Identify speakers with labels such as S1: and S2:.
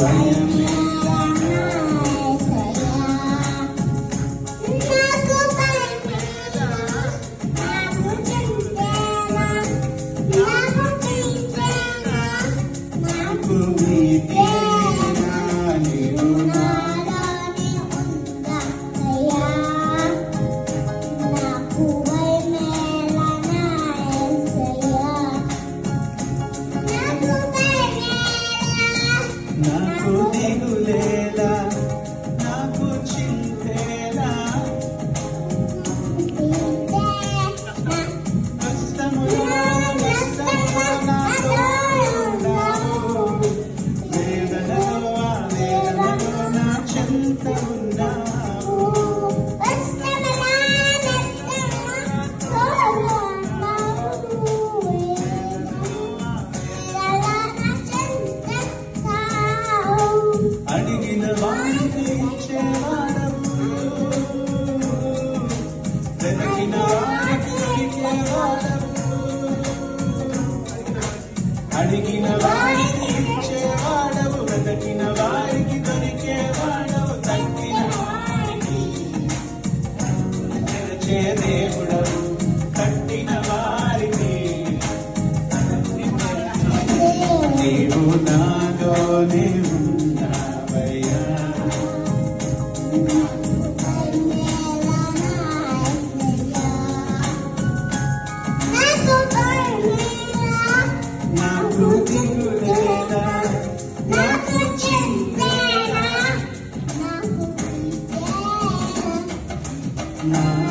S1: I am. నాకు
S2: దిగులేలా నాకు చింతేలా కష్టములో నష్టములో వేదనలో వేదనలో నా చెంత ఉన్నావు అడిగిన వారికి ఇచ్చేవాడవు వెతకిన వారికి దొరికేవాడవు తగ్గిన వారికి తెరచే దేవుడవు కట్టిన వారికి నీవు నాలోనే ఉన్నావయ్యా
S1: చింతేనా నాకు
S2: నా